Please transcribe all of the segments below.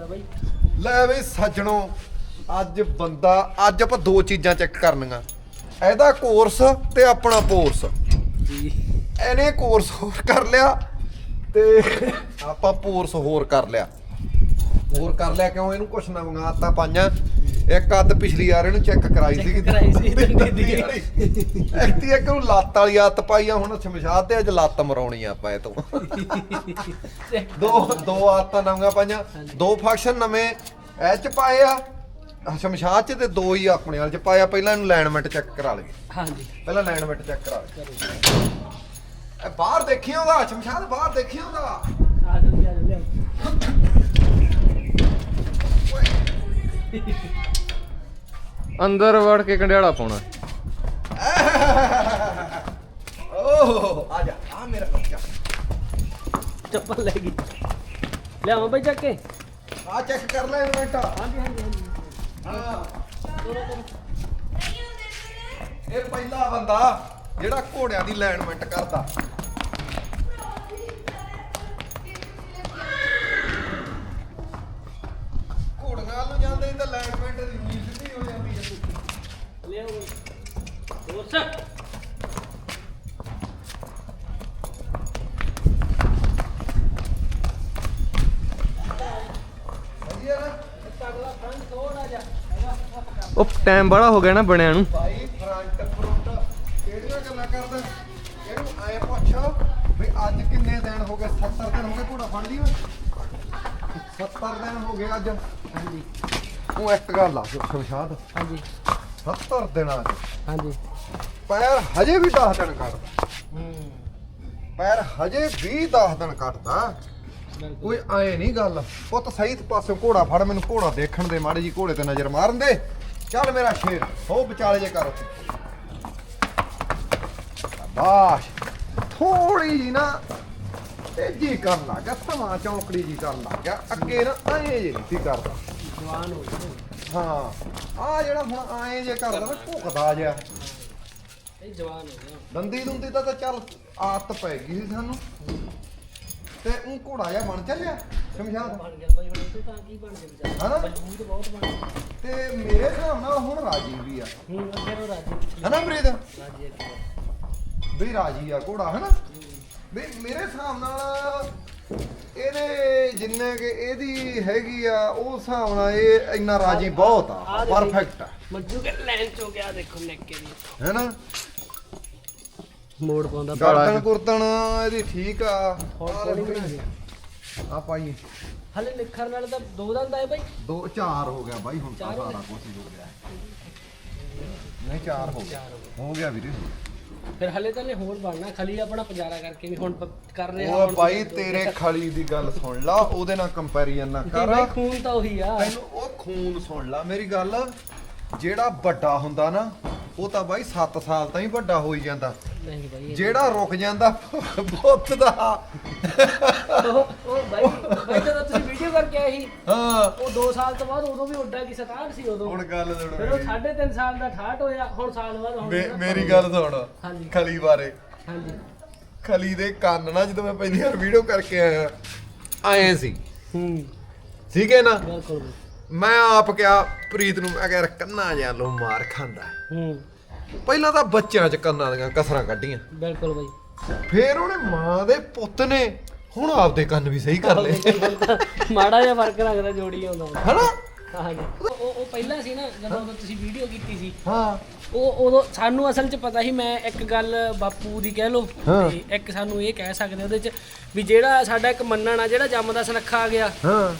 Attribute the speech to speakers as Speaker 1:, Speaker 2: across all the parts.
Speaker 1: ਆਉਂਦਾ ਬਾਈ।
Speaker 2: ਲੈ ਬਈ ਸੱਜਣੋ, ਅੱਜ ਬੰਦਾ, ਅੱਜ ਆਪਾਂ ਦੋ ਚੀਜ਼ਾਂ ਚੈੱਕ ਕਰਨੀਆਂ। ਇਹਦਾ ਕੋਰਸ ਤੇ ਆਪਣਾ ਪੋਰਸ
Speaker 1: ਜੀ
Speaker 2: ਇਹਨੇ ਕੋਰਸ ਹੋਰ ਕਰ ਲਿਆ ਤੇ ਆਪਾਂ ਪੋਰਸ ਹੋਰ ਕਰ ਲਿਆ। ਹੋਰ ਕਰ ਲਿਆ ਕਿਉਂ? ਇਹਨੂੰ ਕੁਛ ਨਾ ਆਦਤਾਂ ਪਾਈਆਂ। ਇੱਕ ਅੱਧ ਪਿਛਲੀ ਵਾਰ ਇਹਨੂੰ ਚੈੱਕ ਕਰਾਈ ਸੀ
Speaker 1: ਕਰਾਈ ਸੀ ਦੰਦੀ ਦੀ।
Speaker 2: ਐਕਟੀ ਇੱਕ ਨੂੰ ਲੱਤ ਵਾਲੀ ਆਦਤ ਪਾਈ ਆ ਹੁਣ ਸ਼ਮਸ਼ਾਦ ਤੇ ਅੱਜ ਲੱਤ ਮਰਾਉਣੀ ਆ ਆਪਾਂ ਇਹ ਤੋਂ। ਦੋ ਦੋ ਆਦਤਾਂ ਨਵੀਆਂ ਪਾਈਆਂ। ਦੋ ਫੰਕਸ਼ਨ ਨਵੇਂ ਇਹ ਚ ਪਾਏ ਆ ਸ਼ਮਸ਼ਾਦ ਚ ਤੇ ਦੋ ਹੀ ਆਪਣੇ ਵਾਲ ਚ ਪਾਇਆ ਪਹਿਲਾਂ ਇਹਨੂੰ ਅਲਾਈਨਮੈਂਟ ਚੈੱਕ ਕਰਾ ਲਈਏ।
Speaker 1: ਹਾਂਜੀ।
Speaker 2: ਪਹਿਲਾਂ ਅਲਾਈਨਮੈਂਟ ਚੈੱਕ ਕਰਾ ਲਈਏ। ਬਾਹਰ ਦੇਖੀ ਉਹਦਾ ਸ਼ਮਸ਼ਾਦ ਬਾਹਰ ਦੇਖੀ ਉਹਦਾ।
Speaker 1: ਆ ਜੀ, ਆ ਜਾਓ ਲਿਆਓ।
Speaker 3: ਅੰਦਰ ਵੜ ਕੇ ਕੰਡਿਆਲਾ ਪਾਉਣਾ।
Speaker 2: ਓਹ ਆ ਜਾ ਆ ਮੇਰਾ ਬੱਚਾ।
Speaker 1: ਚੱਪਲ ਲੈ ਗਈ। ਲਿਆਵਾਂ ਬਾਈ ਚੱਕ ਕੇ?
Speaker 2: ਆ ਚੈੱਕ ਕਰ ਲੈ ਅਲਾਈਨਮੈਂਟ
Speaker 1: ਹਾਂਜੀ ਹਾਂਜੀ ਹਾਂਜੀ।
Speaker 2: ਹਾਂ। ਇਹ ਪਹਿਲਾ ਬੰਦਾ ਜਿਹੜਾ ਘੋੜਿਆਂ ਦੀ ਅਲਾਈਨਮੈਂਟ ਕਰਦਾ ਘੋੜੀਆਂ ਨੂੰ ਜਾਂਦੇ ਤਾਂ ਅਲਾਈਨਮੈਂਟ ਦੀ ਨੀਂਦ ਸਿੱਧੀ ਹੋ ਜਾਂਦੀ ਹੈ
Speaker 1: ਲਿਆਓ ਬਾਈ ਹੋਰ ਸਰ
Speaker 2: ਵਧੀਆ ਨਾ
Speaker 1: ਅਗਲਾ ਫਰੰਟ ਥੋੜਾ ਜਿਹਾ ਹੈਗਾ ਆਹ ਪਕੜ।
Speaker 3: ਉਹ ਟਾਈਮ ਬੜਾ ਹੋ ਗਿਆ ਨਾ ਬਣਿਆ ਨੂੰ।
Speaker 2: ਭਾਈ ਫਰੰਟ ਫਰੰਟ ਕਿਹੜੀਆਂ ਗੱਲਾਂ ਕਰਦਾ? ਇਹਨੂੰ ਐ ਪੁੱਛੋ ਵੀ ਅੱਜ ਕਿੰਨੇ ਦਿਨ ਹੋ ਗਏ? 70 ਦਿਨ ਹੋ ਗਏ ਘੋੜਾ ਫੜ ਲਈ ਓਏ। 70 ਦਿਨ ਹੋ ਗਏ ਅੱਜ।
Speaker 1: ਹਾਂਜੀ।
Speaker 2: ਤੂੰ ਇੱਕ ਗੱਲ ਆ ਸ਼ਮਸ਼ਾਦ
Speaker 1: ਹਾਂਜੀ।
Speaker 2: 70 ਦਿਨਾਂ ਚ
Speaker 1: ਹਾਂਜੀ।
Speaker 2: ਪੈਰ ਹਜੇ ਵੀ 10 ਦਿਨ ਕੱਢਦਾ।
Speaker 1: ਹੂੰ।
Speaker 2: ਪੈਰ ਹਜੇ ਵੀ 10 ਦਿਨ ਕੱਢਦਾ।
Speaker 1: ਬਿਲਕੁਲ।
Speaker 2: ਕੋਈ ਐ ਨਹੀਂ ਗੱਲ। ਪੁੱਤ ਸਹੀ ਪਾਸੇ ਘੋੜਾ ਫੜ ਮੈਨੂੰ ਘੋੜਾ ਦੇਖਣ ਦੇ ਮਾੜੀ ਜੀ ਘੋੜੇ ਤੇ ਨਜ਼ਰ ਮਾਰਨ ਦੇ। ਚੱਲ ਮੇਰਾ ਸ਼ੇਰ ਹੋ ਵਿਚਾਲੇ ਜੇ ਕਰ ਬਾਸ਼ ਥੋੜੀ ਜੀ ਨਾ ਤੇਜੀ ਕਰਨ ਲੱਗ ਗਿਆ ਸਮਾਂ ਚੌਂਕੜੀ ਜੀ ਕਰਨ ਲੱਗ ਗਿਆ। ਅੱਗੇ ਨਾ ਐ ਜੇ ਨਹੀਂ ਕਰਦਾ।
Speaker 1: ਜਵਾਨ ਹੋ ਗਏ
Speaker 2: ਹਾਂ ਆ ਜਿਹੜਾ ਹੁਣ ਐ ਜੇ ਕਰਦਾ ਨਾ ਭੁੱਖਦਾ ਜਿਹਾ।
Speaker 1: ਇਹ ਜਵਾਨ ਹੋ ਗਏ
Speaker 2: ਦੰਦੀ ਦੁੰਦੀ ਤਾਂ ਤਾਂ ਚੱਲ ਆਦਤ ਪੈ ਗਈ ਸੀ ਸਾਨੂੰ। ਤੇ ਉਹ ਘੋੜਾ ਜਿਹਾ ਬਣ ਚੱਲਿਆ ਸ਼ਮਸ਼ਾਦ
Speaker 1: ਬਣ ਗਿਆ ਬਾਈ ਹੁਣ ਇਹ ਤੋਂ ਤਾਂ ਕੀ ਬਣ ਗਿਆ ਵਿਚਾਰਾ?
Speaker 2: ਹਨਾ?
Speaker 1: ਮਜ਼ਬੂਤ ਬਹੁਤ ਬਣ ਗਿਆ।
Speaker 2: ਤੇ ਮੇਰੇ ਹਿਸਾਬ ਨਾਲ ਹੁਣ ਰਾਜੀ ਵੀ ਆ।
Speaker 1: ਹੂੰ ਅੱਗੇ ਰਾਜੀ
Speaker 2: ਹਨਾ ਪ੍ਰੀਤ?
Speaker 1: ਰਾਜੀ ਅੱਗੇ
Speaker 2: ਵੀ ਰਾਜੀ ਆ ਘੋੜਾ ਹਨਾ? ਵੀ ਮੇਰੇ ਹਿਸਾਬ ਨਾਲ ਇਹਦੇ ਜਿੰਨੇ ਕਿ ਇਹਦੀ ਹੈਗੀ ਆ ਉਹ ਹਿਸਾਬ ਨਾਲ ਇਹ ਇੰਨਾ ਰਾਜੀ ਬਹੁਤ ਆ ਪਰਫੈਕਟ ਆ।
Speaker 1: ਮੱਜੂ ਕੇ ਲਾਈਨ ਚੋਂ ਗਿਆ ਦੇਖੋ ਨੱਕੇ ਦੀ।
Speaker 2: ਹੈਨਾ?
Speaker 1: ਮੋੜ ਪਾਉਂਦਾ
Speaker 2: ਗਰਦਨ ਕੁਰਤਨ ਇਹਦੀ ਠੀਕ ਆ। ਆ ਪਾਈ
Speaker 1: ਹਲੇ ਨਿਖਰ ਨਾਲ ਤਾਂ ਦੋ ਦੰਦ ਆਏ ਬਾਈ।
Speaker 2: ਦੋ ਚਾਰ ਹੋ ਗਿਆ ਬਾਈ ਹੁਣ ਤਾਂ ਸਾਰਾ ਕੁਝ ਹੀ ਗਿਆ। ਨਹੀਂ ਚਾਰ ਹੋ ਗਿਆ। ਹੋ ਗਿਆ ਵੀਰੇ।
Speaker 1: ਫਿਰ ਹਲੇ ਤਾਂ ਨੇ ਹੋਰ ਬਣਨਾ ਖਲੀ ਆਪਣਾ ਪੁਜਾਰਾ ਕਰਕੇ ਵੀ ਹੁਣ ਪ- ਕਰ ਰਿਹਾ
Speaker 2: ਉਹ ਬਾਈ ਤੇਰੇ ਖਲੀ ਦੀ ਗੱਲ ਸੁਣ ਲਾ ਉਹਦੇ ਨਾਲ ਕੰਪੈਰੀਜ਼ਨ ਨਾ ਕਰ।
Speaker 1: ਬਾਈ ਖੂਨ ਤਾਂ ਉਹੀ ਆ।
Speaker 2: ਤੈਨੂੰ ਉਹ ਖੂਨ ਸੁਣ ਲਾ ਮੇਰੀ ਗੱਲ। ਜਿਹੜਾ ਵੱਡਾ ਹੁੰਦਾ ਨਾ ਉਹ ਤਾਂ ਬਾਈ 7 ਸਾਲ ਤਾਂ ਹੀ ਵੱਡਾ ਹੋਈ ਜਾਂਦਾ।
Speaker 1: ਨਹੀਂ ਬਾਈ ਇਹ-
Speaker 2: ਜਿਹੜਾ ਰੁਕ ਜਾਂਦਾ ਬੁੱਤ ਦਾ।
Speaker 1: ਉਹ ਉਹ ਬਾਈ ਬਾਈ ਜਦੋਂ ਤੁਸੀਂ ਵੀਡੀਓ ਕਰਕੇ ਆਏ ਸੀ
Speaker 2: ਹਾਂ।
Speaker 1: ਉਹ 2 ਸਾਲ ਤੋਂ ਬਾਅਦ ਉਦੋਂ ਵੀ ਉੱਡਾ ਕੀ 67 ਸੀ ਉਦੋਂ।
Speaker 2: ਹੁਣ ਗੱਲ ਸੁਣ
Speaker 1: ਫਿਰ ਉਹ 3.5 ਸਾਲ ਦਾ 68 ਹੋਇਆ ਹੁਣ ਸਾਲ ਬਾਅਦ ਹੁਣ
Speaker 2: ਮੇ- ਮੇਰੀ ਗੱਲ ਸੁਣ
Speaker 1: ਹਾਂਜੀ।
Speaker 2: ਖਲੀ ਬਾਰੇ।
Speaker 1: ਹਾਂਜੀ।
Speaker 2: ਖਲੀ ਦੇ ਕੰਨ ਨਾ ਜਦੋਂ ਮੈਂ ਪਹਿਲੀ ਵਾਰ ਵੀਡੀਓ ਕਰਕੇ ਆਇਆ ਆਏ ਸੀ।
Speaker 1: ਹੂੰ।
Speaker 2: ਸੀਗੇ ਨਾ?
Speaker 1: ਬਿਲਕੁਲ।
Speaker 2: ਮੈਂ ਆਪ ਕਿਹਾ ਪ੍ਰੀਤ ਨੂੰ ਮੈਂ ਕਿਹਾ ਕੰਨਾਂ ਜਿਹਾ ਲੋ ਮਾਰ ਖਾਂਦਾ
Speaker 1: ਹੂੰ।
Speaker 2: ਪਹਿਲਾਂ ਤਾਂ ਬੱਚਿਆਂ 'ਚ ਕੰਨਾਂ ਦੀਆਂ ਕਸਰਾਂ ਕੱਢੀਆਂ।
Speaker 1: ਬਿਲਕੁਲ ਬਾਈ।
Speaker 2: ਫੇਰ ਉਹਨੇ ਮਾਂ ਦੇ ਪੁੱਤ ਨੇ ਹੁਣ ਆਪਦੇ ਕੰਨ ਵੀ ਸਹੀ ਕਰ ਲਏ।
Speaker 1: ਮਾੜਾ ਜਿਹਾ ਫ਼ਰਕ ਲੱਗਦਾ ਜੋੜੀ ਆਉਂਦਾ।
Speaker 2: ਹਨਾ?
Speaker 1: ਹਾਂਜੀ ਉਹ ਉਹ ਪਹਿਲਾਂ ਸੀ ਨਾ ਜਦੋਂ ਉਦੋਂ ਤੁਸੀਂ ਵੀਡੀਓ ਕੀਤੀ ਸੀ।
Speaker 2: ਹਾਂ।
Speaker 1: ਉਹ ਉਦੋਂ ਸਾਨੂੰ ਅਸਲ 'ਚ ਪਤਾ ਸੀ ਮੈਂ ਇੱਕ ਗੱਲ ਬਾਪੂ ਦੀ ਕਹਿ
Speaker 2: ਹਾਂ।
Speaker 1: ਤੇ ਇੱਕ ਸਾਨੂੰ ਇਹ ਕਹਿ ਸਕਦੇ ਉਹਦੇ 'ਚ ਵੀ ਜਿਹੜਾ ਸਾਡਾ ਇੱਕ ਮੰਨਣ ਆ ਜਿਹੜਾ ਜੰਮਦਾ ਸੁਨੱਖਾ ਆ ਗਿਆ।
Speaker 2: ਹਾਂ।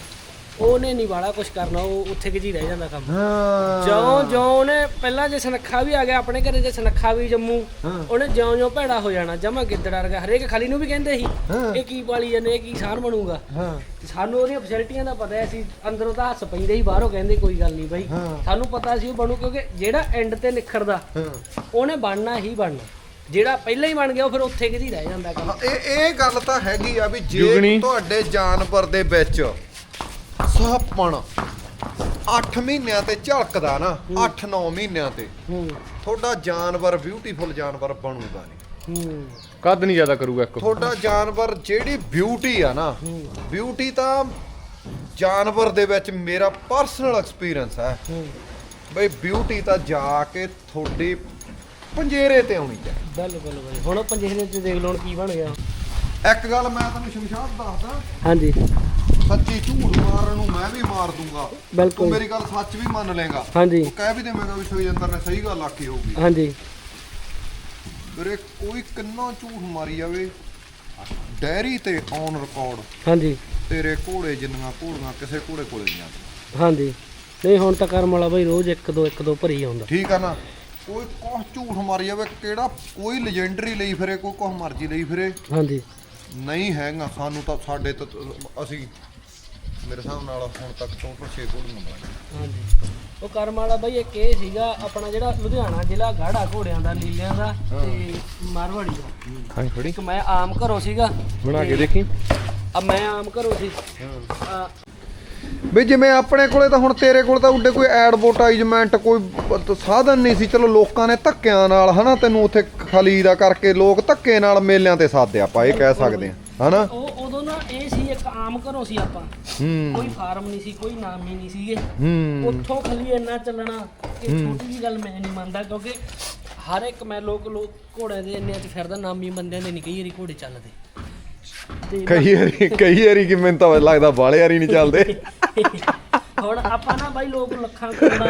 Speaker 1: ਉਹਨੇ ਨਹੀਂ ਵਾਲਾ ਕੁਝ ਕਰਨਾ ਉਹ ਉੱਥੇ ਕਿ ਜੀ ਰਹਿ ਜਾਂਦਾ ਕੰਮ।
Speaker 2: ਹਾਂ।
Speaker 1: ਜਿਉਂ ਜਿਉਂ ਉਹਨੇ ਪਹਿਲਾਂ ਜੇ ਸੁਨੱਖਾ ਵੀ ਆ ਗਿਆ ਆਪਣੇ ਘਰੇ ਜੇ ਸੁਨੱਖਾ ਵੀ ਜੰਮੂ ਉਹਨੇ ਜਿਉਂ ਜਿਉਂ ਭੈੜਾ ਹੋ ਜਾਣਾ ਜਮਾ ਗਿੱਦੜ ਵਰਗਾ ਹਰੇਕ ਖਾਲੀ ਨੂੰ ਵੀ ਕਹਿੰਦੇ ਸੀ
Speaker 2: ਹਾਂ।
Speaker 1: ਇਹ ਕੀ ਪਾਲੀ ਜਾਂਦੇ ਇਹ ਕੀ ਸਾਨ ਬਣੂਗਾ।
Speaker 2: ਹਾਂ।
Speaker 1: ਸਾਨੂੰ ਉਹਦੀਆਂ ਫੈਸਿਲਿਟੀਆਂ ਦਾ ਪਤਾ ਹੈ ਸੀ ਅੰਦਰੋਂ ਤਾਂ ਹੱਸ ਪੈਂਦੇ ਸੀ ਬਾਹਰੋਂ ਕਹਿੰਦੇ ਕੋਈ ਗੱਲ ਨਹੀਂ ਬਾਈ।
Speaker 2: ਹਾਂ।
Speaker 1: ਸਾਨੂੰ ਪਤਾ ਸੀ ਉਹ ਬਣੂ ਕਿਉਂਕਿ ਜਿਹੜਾ ਐਂਡ ਤੇ ਨਿਖਰਦਾ
Speaker 2: ਹਾਂ।
Speaker 1: ਉਹਨੇ ਬਣਨਾ ਹੀ ਬਣਨਾ। ਜਿਹੜਾ ਪਹਿਲਾਂ ਹੀ ਬਣ ਗਿਆ ਉਹ ਫਿਰ ਉੱਥੇ ਕਿਦੀ ਰਹਿ ਜਾਂਦਾ ਕੰਮ।
Speaker 2: ਹਾਂ, ਇਹ ਇਹ ਗੱਲ ਤਾਂ ਹੈਗੀ ਆ ਵੀ ਜੇ। ਤੁਹਾਡੇ ਜਾਨਵਰ ਦੇ ਵਿੱਚ ਸਾਪਣ 8 ਮਹੀਨਿਆਂ ਤੇ ਝਲਕਦਾ ਨਾ 8-9 ਮਹੀਨਿਆਂ ਤੇ।
Speaker 1: ਹੂੰ।
Speaker 2: ਤੁਹਾਡਾ ਜਾਨਵਰ ਬਿਊਟੀਫੁਲ ਜਾਨਵਰ ਬਣੂਗਾ ਨਹੀਂ।
Speaker 1: ਹੂੰ।
Speaker 3: ਕੱਦ ਨਹੀਂ ਜ਼ਿਆਦਾ ਕਰੂਗਾ ਇੱਕ।
Speaker 2: ਤੁਹਾਡਾ ਜਾਨਵਰ ਜਿਹੜੀ ਬਿਊਟੀ ਆ ਨਾ
Speaker 1: ਹੂੰ।
Speaker 2: ਬਿਊਟੀ ਤਾਂ ਜਾਨਵਰ ਦੇ ਵਿੱਚ ਮੇਰਾ ਪਰਸਨਲ ਐਕਸਪੀਰੀਅੰਸ ਹੈ।
Speaker 1: ਹੂੰ।
Speaker 2: ਬਈ ਬਿਊਟੀ ਤਾਂ ਜਾ ਕੇ ਤੁਹਾਡੀ ਪੰਜੇਰੇ ਤੇ ਆਉਣੀ ਚਾਹੀਦੀ।
Speaker 1: ਬਿਲਕੁਲ ਬਾਈ। ਹੁਣ ਪੰਜੇਰੇ ਤੇ ਦੇਖ ਲਓ ਹੁਣ ਕੀ ਬਣ ਗਿਆ।
Speaker 2: ਇੱਕ ਗੱਲ ਮੈਂ ਤੁਹਾਨੂੰ ਸ਼ਮਸ਼ਾਦ ਦੱਸਦਾ।
Speaker 1: ਹਾਂਜੀ।
Speaker 2: ਸੱਚੀ ਝੂਠ ਮਾਰਨ ਨੂੰ ਮੈਂ ਵੀ ਮਾਰ ਦੂੰਗਾ। ਤੂੰ
Speaker 1: ਬਿਲਕੁਲ।
Speaker 2: ਮੇਰੀ ਗੱਲ ਸੱਚ ਵੀ ਮੰਨ ਲੇਗਾ
Speaker 1: ਹਾਂਜੀ।
Speaker 2: ਤੂੰ ਕਹਿ ਵੀ ਦੇਵੇਂਗਾ ਵੀ ਸੁਖਜਿੰਦਰ ਨੇ ਸਹੀ ਗੱਲ ਆਖੀ ਹੋਊਗੀ।
Speaker 1: ਹਾਂਜੀ।
Speaker 2: ਵੀਰੇ ਕੋਈ ਕਿੰਨਾ ਝੂਠ ਮਾਰੀ ਜਾਵੇ। ਡੈਰੀ ਤੇ ਔਨ ਰਿਕਾਰਡ
Speaker 1: ਹਾਂਜੀ।
Speaker 2: ਤੇਰੇ ਘੋੜੇ ਜਿੰਨੀਆਂ ਘੋੜੀਆਂ ਕਿਸੇ ਘੋੜੇ ਕੋਲੇ ਨਹੀਂ ਆਉਂਦੀਆਂ।
Speaker 1: ਹਾਂਜੀ। ਨਹੀਂ ਹੁਣ ਤਾਂ ਕਰਮ ਵਾਲਾ ਬਾਈ ਰੋਜ਼ ਇੱਕ ਦੋ ਇੱਕ ਦੋ ਭਰੀ ਆਉਂਦਾ।
Speaker 2: ਠੀਕ ਆ ਨਾ? ਕੋਈ ਕੁਛ ਝੂਠ ਮਾਰੀ ਜਾਵੇ ਕਿਹੜਾ ਕੋਈ ਲੈਜੈਂਡਰੀ ਲਈ ਫਿਰੇ ਕੋਈ ਕੁਛ ਮਰਜ਼ੀ ਲਈ ਫਿਰੇ।
Speaker 1: ਹਾਂਜੀ।
Speaker 2: ਨਹੀਂ ਹੈਗਾ ਸਾਨੂੰ ਤਾਂ ਸਾਡੇ ਤਾਂ ਅਸੀਂ ਮੇਰੇ ਹਿਸਾਬ ਨਾਲ ਹੁਣ ਤੱਕ ਟੋਟਲ 6 ਘੋੜੀਆਂ ਬਣਾਈਆਂ
Speaker 1: ਹਾਂਜੀ। ਉਹ ਕਰਮ ਵਾਲਾ ਬਾਈ ਇੱਕ ਇਹ ਸੀਗਾ ਆਪਣਾ ਜਿਹੜਾ ਲੁਧਿਆਣਾ ਜ਼ਿਲ੍ਹਾ ਗਾੜਾ ਘੋੜਿਆਂ ਦਾ ਲੀਲਿਆਂ ਦਾ ਤੇ ਮਾਰਵਾੜੀ ਦਾ।
Speaker 3: ਹਾਂ ਫੜੀ
Speaker 1: ਇੱਕ ਮੈਂ ਆਮ ਘਰੋਂ ਸੀਗਾ
Speaker 3: ਬਣਾ ਕੇ ਦੇਖੀ।
Speaker 1: ਆ ਮੈਂ ਆਮ ਘਰੋਂ ਸੀ। ਆ
Speaker 2: ਵੀ ਜਿਵੇਂ ਆਪਣੇ ਕੋਲੇ ਤਾਂ ਹੁਣ ਤੇਰੇ ਕੋਲ ਤਾਂ ਉੱਡੇ ਕੋਈ ਐਡਵਰਟਾਈਜ਼ਮੈਂਟ ਕੋਈ ਸਾਧਨ ਨਹੀਂ ਸੀ। ਚਲੋ ਲੋਕਾਂ ਨੇ ਧੱਕਿਆਂ ਨਾਲ ਹਨਾ ਤੈਨੂੰ ਉੱਥੇ ਖਲੀਦਾ ਕਰਕੇ ਲੋਕ ਧੱਕੇ ਨਾਲ ਮੇਲਿਆਂ ਤੇ ਸਾਧੇ ਆਪਾਂ ਇਹ ਕਹਿ ਸਕਦੇ ਆ ਹਨਾ?
Speaker 1: ਉਹ ਉਦੋਂ ਨਾ ਇਹ ਸੀ ਇੱਕ ਆਮ ਘਰੋਂ ਸੀ ਆਪਾਂ।
Speaker 2: ਹੂੰ।
Speaker 1: ਕੋਈ ਫਾਰਮ ਨਹੀਂ ਸੀ ਕੋਈ ਨਾਮ ਹੀ ਨਹੀਂ ਸੀਗੇ।
Speaker 2: ਹੂੰ।
Speaker 1: ਉੱਥੋਂ ਖਲੀ ਇੰਨਾ ਚੱਲਣਾ ਕਿ ਛੋਟੀ ਜੀ ਗੱਲ ਮੈਂ ਨਹੀਂ ਮੰਨਦਾ ਕਿਉਂਕਿ ਹਰ ਇੱਕ ਮੈਂ ਲੋਕ ਲੋਕ ਘੋੜੇ ਦੇ ਇੰਨੇ ਚ ਫਿਰਦਾ ਨਾਮੀ ਬੰਦਿਆਂ ਦੇ ਨਹੀਂ ਕਈ ਵਾਰੀ ਘੋੜੇ ਚੱਲਦੇ। ਤੇ
Speaker 2: ਕਈ ਵਾਰੀ ਕਈ ਵਾਰੀ ਕਿ ਮੈਨੂੰ ਤਾਂ ਲੱਗਦਾ ਬਾਲੇ ਵਾਰੀ ਨਹੀਂ ਚੱਲਦੇ।
Speaker 1: ਹੁਣ ਆਪਾਂ ਨਾ ਬਾਈ ਲੋਕ ਲੱਖਾਂ ਕਰੋੜਾਂ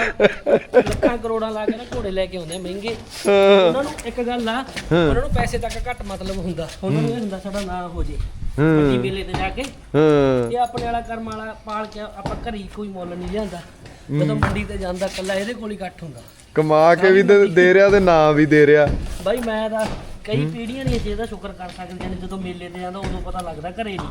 Speaker 1: ਲੱਖਾਂ ਕਰੋੜਾਂ ਲਾ ਕੇ ਨਾ ਘੋੜੇ ਲੈ ਕੇ ਆਉਂਦੇ ਆ ਮਹਿੰਗੇ। ਉਹਨਾਂ ਨੂੰ ਇੱਕ ਗੱਲ ਆ ਉਹਨਾਂ ਨੂੰ ਪੈਸੇ ਤੱਕ ਘੱਟ ਮਤਲਬ ਹੁੰਦਾ। ਉਹਨਾਂ ਨੂੰ ਇਹ ਹੁੰਦਾ ਸਾਡਾ ਨਾਂ ਹੋ ਜੇ। ਵੱਡੀ ਮੇਲੇ ਤੇ ਜਾ ਕੇ।
Speaker 2: ਹਾਂ।
Speaker 1: ਇਹ ਆਪਣੇ ਵਾਲਾ ਕਰਮ ਵਾਲਾ ਪਾਲ ਕੇ ਆਪਾਂ ਘਰੀ ਕੋਈ ਮੁੱਲ ਨਹੀਂ ਲਿਆਂਦਾ। ਜਦੋਂ ਮੰਡੀ ਤੇ ਜਾਂਦਾ ਕੱਲਾ ਇਹਦੇ ਕੋਲ ਹੀ ਇਕੱਠ ਹੁੰਦਾ।
Speaker 2: ਕਮਾ ਕੇ ਵੀ ਦੇ ਦੇ ਰਿਹਾ ਤੇ ਨਾਂ ਵੀ ਦੇ ਰਿਹਾ।
Speaker 1: ਬਾਈ ਮੈਂ ਤਾਂ ਕਈ ਪੀੜ੍ਹੀਆਂ ਨਹੀਂ ਇਹਦਾ ਸ਼ੁਕਰ ਕਰ ਸਕਦੀਆਂ ਨੇ ਜਦੋਂ ਮੇਲੇ ਤੇ ਜਾਂਦਾ ਉਦੋਂ ਪਤਾ ਲੱਗਦਾ ਘਰੇ ਨਹੀਂ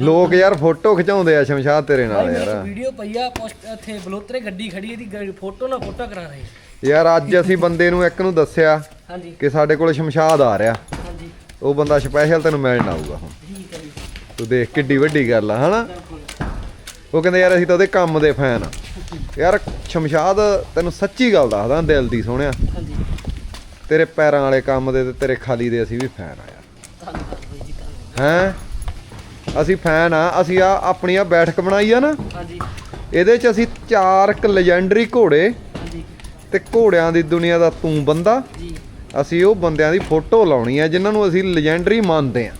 Speaker 2: ਲੋਕ ਯਾਰ ਫੋਟੋ ਖਿਚਾਉਂਦੇ ਆ ਸ਼ਮਸ਼ਾਦ ਤੇਰੇ ਨਾਲ ਯਾਰ।
Speaker 1: ਵੀਡੀਓ ਪਈ ਆ ਪੋਸਟ ਇੱਥੇ ਬਲੋਤਰੇ ਗੱਡੀ ਖੜੀ ਇਹਦੀ ਫੋਟੋ ਨਾ ਫੋਟੋ ਕਰਾ ਰਹੇ
Speaker 2: ਯਾਰ ਅੱਜ ਅਸੀਂ ਬੰਦੇ ਨੂੰ ਇੱਕ ਨੂੰ ਦੱਸਿਆ
Speaker 1: ਹਾਂਜੀ।
Speaker 2: ਕਿ ਸਾਡੇ ਕੋਲ ਸ਼ਮਸ਼ਾਦ ਆ ਰਿਹਾ।
Speaker 1: ਹਾਂਜੀ।
Speaker 2: ਉਹ ਬੰਦਾ ਸਪੈਸ਼ਲ ਤੈਨੂੰ ਮਿਲਣ ਆਊਗਾ ਹੁਣ।
Speaker 1: ਠੀਕ ਹੈ ਜੀ।
Speaker 2: ਤੂੰ ਦੇਖ ਕਿੱਡੀ ਵੱਡੀ ਗੱਲ ਆ ਹਨਾ? ਉਹ ਕਹਿੰਦੇ ਯਾਰ ਅਸੀਂ ਤਾਂ ਉਹਦੇ ਕੰਮ ਦੇ ਫੈਨ ਆ। ਯਾਰ ਸ਼ਮਸ਼ਾਦ ਤੈਨੂੰ ਸੱਚੀ ਗੱਲ ਦੱਸਦਾ ਦਿਲ ਦੀ ਸੋਹਣਿਆ।
Speaker 1: ਹਾਂਜੀ।
Speaker 2: ਤੇਰੇ ਪੈਰਾਂ ਵਾਲੇ ਕੰਮ ਦੇ ਤੇ ਤੇਰੇ ਖਾਲੀ ਦੇ ਅਸੀਂ ਵੀ ਫੈਨ ਆ ਯਾਰ।
Speaker 1: ਧੰਨਵਾਦ ਬਾਈ ਜੀ ਧੰਨਵਾਦ।
Speaker 2: ਹੈਂ? ਅਸੀਂ ਫੈਨ ਆ ਅਸੀਂ ਆ ਆਪਣੀ ਆ ਬੈਠਕ ਬਣਾਈ ਆ ਨਾ।
Speaker 1: ਹਾਂਜੀ।
Speaker 2: ਇਹਦੇ 'ਚ ਅਸੀਂ ਚਾਰ ਕ ਲੈਜੈਂਡਰੀ ਘੋੜੇ
Speaker 1: ਹਾਂਜੀ।
Speaker 2: ਤੇ ਘੋੜਿਆਂ ਦੀ ਦੁਨੀਆ ਦਾ ਤੂੰ ਬੰਦਾ।
Speaker 1: ਜੀ।
Speaker 2: ਅਸੀਂ ਉਹ ਬੰਦਿਆਂ ਦੀ ਫੋਟੋ ਲਾਉਣੀ ਆ ਜਿਨ੍ਹਾਂ ਨੂੰ ਅਸੀਂ ਲੈਜੈਂਡਰੀ ਮੰਨਦੇ ਆ।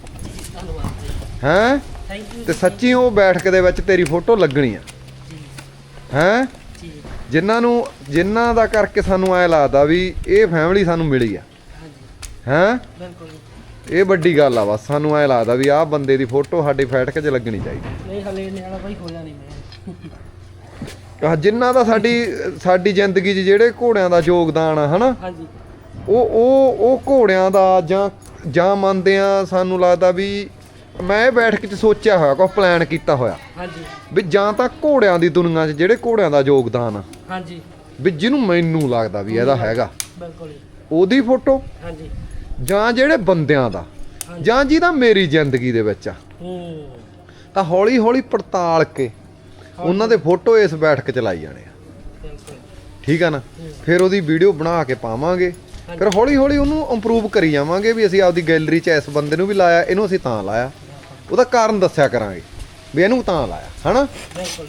Speaker 2: ਹੈਂ? ਤੇ ਸੱਚੀ ਉਹ ਬੈਠਕ ਦੇ ਵਿੱਚ ਤੇਰੀ ਫੋਟੋ ਲੱਗਣੀ ਆ। ਹੈਂ? ਜਿਨ੍ਹਾਂ ਨੂੰ ਜਿਨ੍ਹਾਂ ਦਾ ਕਰਕੇ ਸਾਨੂੰ ਐ ਲੱਗਦਾ ਵੀ ਇਹ ਫੈਮਿਲੀ ਸਾਨੂੰ ਮਿਲੀ ਆ।
Speaker 1: ਹਾਂਜੀ।
Speaker 2: ਹੈਂ?
Speaker 1: ਬਿਲਕੁਲ।
Speaker 2: ਇਹ ਵੱਡੀ ਗੱਲ ਆ ਬਸ ਸਾਨੂੰ ਐ ਲੱਗਦਾ ਵੀ ਆਹ ਬੰਦੇ ਦੀ ਫੋਟੋ ਸਾਡੀ ਫੈਟਕ 'ਚ ਲੱਗਣੀ ਚਾਹੀਦੀ।
Speaker 1: ਨਹੀਂ ਹਲੇ ਨਿਆਣਾ ਬਾਈ ਹੋਇਆ ਨਹੀਂ ਮੈਂ।
Speaker 2: ਆਹ ਜਿਨ੍ਹਾਂ ਦਾ ਸਾਡੀ ਸਾਡੀ ਜ਼ਿੰਦਗੀ 'ਚ ਜਿਹੜੇ ਘੋੜਿਆਂ ਦਾ ਯੋਗਦਾਨ ਆ ਹਨਾ?
Speaker 1: ਹਾਂਜੀ।
Speaker 2: ਉਹ ਉਹ ਉਹ ਘੋੜਿਆਂ ਦਾ ਜਾਂ ਜਾਂ ਮੰਨਦੇ ਆ ਸਾਨੂੰ ਲੱਗਦਾ ਵੀ ਮੈਂ ਇਹ ਬੈਠਕ 'ਚ ਸੋਚਿਆ ਹੋਇਆ ਕੋਈ ਪਲਾਨ ਕੀਤਾ ਹੋਇਆ।
Speaker 1: ਹਾਂਜੀ।
Speaker 2: ਵੀ ਜਾਂ ਤਾਂ ਘੋੜਿਆਂ ਦੀ ਦੁਨੀਆ 'ਚ ਜਿਹੜੇ ਘੋੜਿਆਂ ਦਾ ਯੋਗਦਾਨ ਆ।
Speaker 1: ਹਾਂਜੀ।
Speaker 2: ਵੀ ਜਿਹਨੂੰ ਮੈਨੂੰ ਲੱਗਦਾ ਵੀ ਇਹਦਾ ਹੈਗਾ।
Speaker 1: ਬਿਲਕੁਲ ਜੀ।
Speaker 2: ਉਹਦੀ ਫੋਟੋ।
Speaker 1: ਹਾਂਜੀ।
Speaker 2: ਜਾਂ ਜਿਹੜੇ ਬੰਦਿਆਂ ਦਾ ਜਾਂ ਜਿਹਦਾ ਮੇਰੀ ਜ਼ਿੰਦਗੀ ਦੇ ਵਿੱਚ ਆ।
Speaker 1: ਹੂੰ।
Speaker 2: ਤਾਂ ਹੌਲੀ ਹੌਲੀ ਪੜਤਾਲ ਕੇ ਉਹਨਾਂ ਦੇ ਫੋਟੋ ਇਸ ਬੈਠਕ ਚ ਲਾਈ ਜਾਣੇ ਆ। ਠੀਕ ਆ ਨਾ? ਫਿਰ ਉਹਦੀ ਵੀਡੀਓ ਬਣਾ ਕੇ ਪਾਵਾਂਗੇ। ਫਿਰ ਹੌਲੀ ਹੌਲੀ ਉਹਨੂੰ ਇੰਪਰੂਵ ਕਰੀ ਜਾਵਾਂਗੇ ਵੀ ਅਸੀਂ ਆਪਦੀ ਗੈਲਰੀ 'ਚ ਇਸ ਬੰਦੇ ਨੂੰ ਵੀ ਲਾਇਆ ਇਹਨੂੰ ਅਸੀਂ ਤਾਂ ਲਾਇਆ। ਉਹਦਾ ਕਾਰਨ ਦੱਸਿਆ ਕਰਾਂਗੇ ਵੀ ਇਹਨੂੰ ਤਾਂ ਲਾਇਆ ਹਨਾ?
Speaker 1: ਬਿਲਕੁਲ।